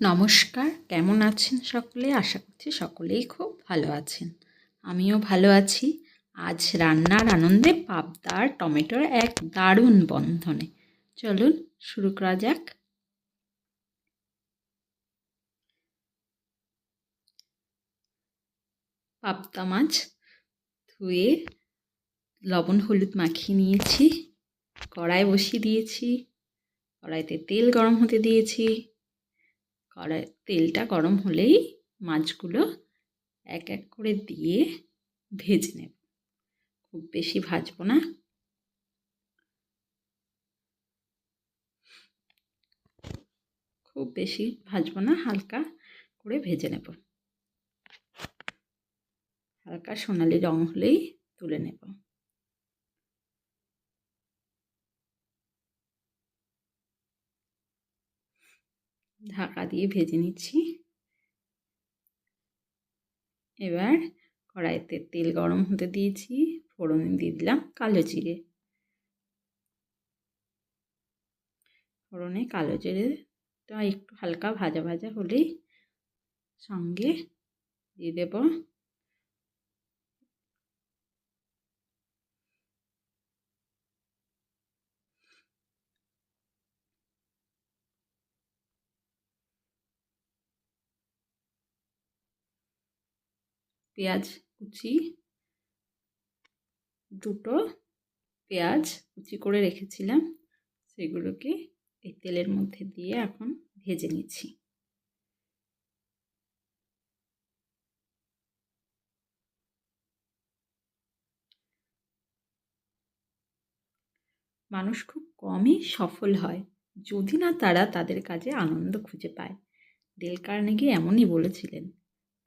নমস্কার, কেমন আছেন সকলে? আশা করছি সকলেই খুব ভালো আছেন। আমিও ভালো আছি। আজ রান্নার আনন্দে পাবদার, টমেটোর এক দারুণ বন্ধনে। চলুন, শুরু করা যাক। পাবদা মাছ ধুয়ে লবণ, হলুদ মাখিয়ে নিয়েছি। কড়াই বসিয়ে দিয়েছি। কড়াইতে তেল গরম হতে দিয়েছি। কড়াই, তেলটা গরম হলেই মাছগুলো এক এক করে দিয়ে ভেজে নেব। খুব বেশি ভাজবো না। খুব বেশি ভাজবো না, হালকা করে ভেজে নেব। হালকা সোনালি রং হলেই তুলে নেব। ঢাকা দিয়ে ভেজে নিচ্ছি। এবার কড়াইতে তেল গরম হতে দিয়েছি, ফোড়ন দিয়ে দিলাম কালো জিরে। ফোড়নে কালো জিরেটা একটু হালকা ভাজা ভাজা হলেই সঙ্গে দিয়ে দেব পেঁয়াজ কুচি, দুটো পেঁয়াজ কুচি করে রেখেছিলাম। সেগুলোকে এই তেলের মধ্যে দিয়ে এখন ভেজে নিচ্ছি। মানুষ খুব কমই সফল হয় যদি না তারা তাদের কাজে আনন্দ খুঁজে পায়। ডেল কার্নেগি এমনই বলেছিলেন,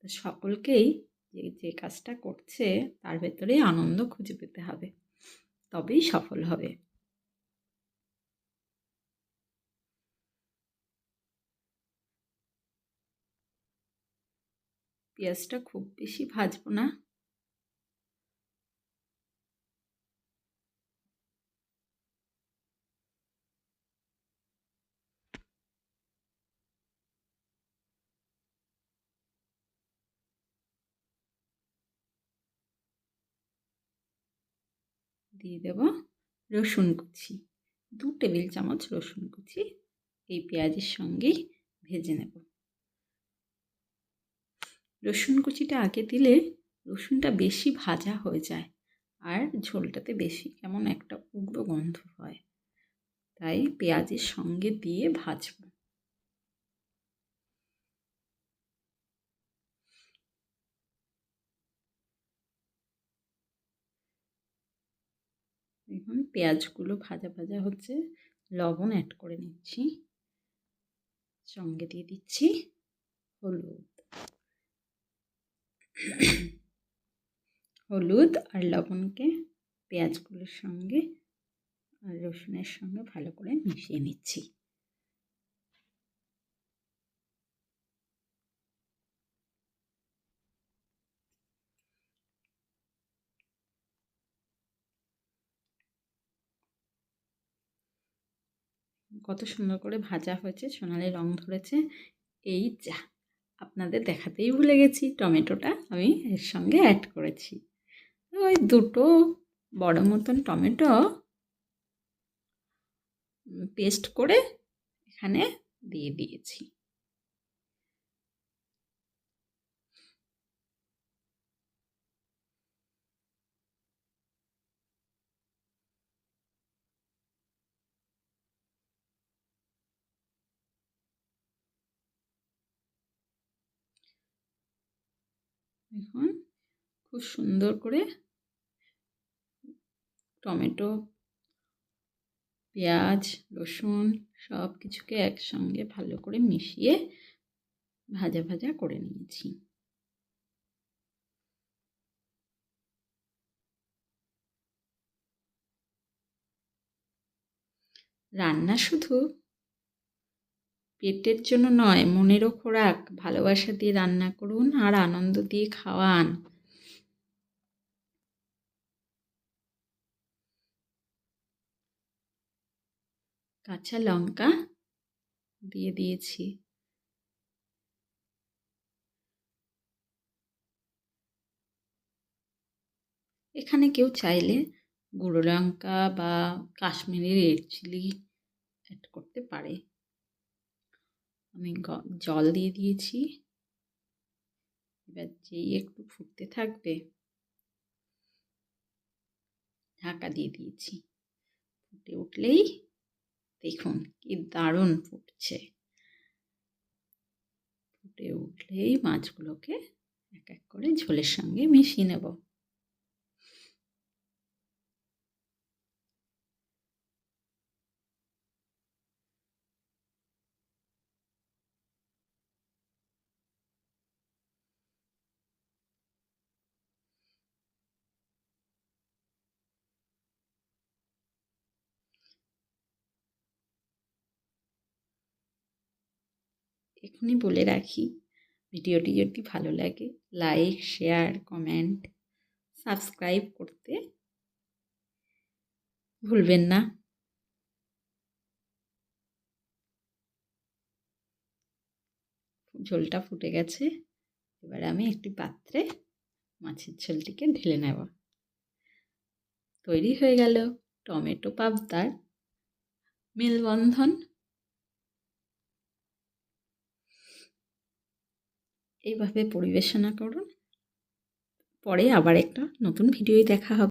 সকলকেই যে যে কাজটা করছে তার ভেতরে আনন্দ খুঁজে পেতে হবে। তবেই সফল হবে। পেঁয়াজটা খুব বেশি ভাজবো না। দিয়ে দেব রসুন কুচি। দু টেবিল চামচ রসুন কুচি এই পেঁয়াজের সঙ্গেই ভেজে নেব। রসুন কুচিটা আগে দিলে রসুনটা বেশি ভাজা হয়ে যায় আর ঝোলটাতে বেশি কেমন একটা উগ্র গন্ধ হয়। তাই পেঁয়াজের সঙ্গে দিয়ে ভাজবো। দেখুন পেঁয়াজগুলো ভাজা ভাজা হচ্ছে, লবণ অ্যাড করে নিচ্ছি। সঙ্গে দিয়ে দিচ্ছি হলুদ। হলুদ আর লবণকে পেঁয়াজগুলোর সঙ্গে আর রসুনের সঙ্গে ভালো করে মিশিয়ে নিচ্ছি। কত সুন্দর করে ভাজা হয়েছে, সোনালি রং ধরেছে। এই যা, আপনাদের দেখাতেই ভুলে গেছি, টমেটোটা আমি এর সঙ্গে অ্যাড করেছি। ওই দুটো বড় মতন টমেটো পেস্ট করে এখানে দিয়ে দিয়েছি। দেখুন খুব সুন্দর করে টমেটো, পেঁয়াজ, রসুন সব কিছুকে একসঙ্গে ভালো করে মিশিয়ে ভাজা ভাজা করে নিয়েছি। রান্না শুধু পেটের জন্য নয়, মনেরও খোরাক। ভালোবাসা দিয়ে রান্না করুন আর আনন্দ দিয়ে খাওয়ান। কাঁচা লঙ্কা দিয়ে দিয়েছি। এখানে কেউ চাইলে গুঁড়ো লঙ্কা বা কাশ্মীরি রেড চিলি অ্যাড করতে পারে। আমি জল দিয়ে দিয়েছি। এবার যেই একটু ফুটতে থাকবে, ঢাকা দিয়ে দিয়েছি। ফুটে উঠলেই দেখুন কি দারুণ ফুটছে। ফুটে উঠলেই মাছগুলোকে এক এক করে ঝোলের সঙ্গে মিশিয়ে নেব। এখনই বলে রাখি, ভিডিওটি যদি ভালো লাগে লাইক শেয়ার কমেন্ট সাবস্ক্রাইব করতে ভুলবেন না। ঝোলটা ফুটে গেছে, এবার আমি একটি পাত্রে মাছের ঝোলটিকে ঢেলে নেব। তৈরি হয়ে গেল টমেটো পাবদার মেলবন্ধন। এইভাবে পরিবেশনা করুন। পরে আবার একটা নতুন ভিডিওয় দেখা হবে।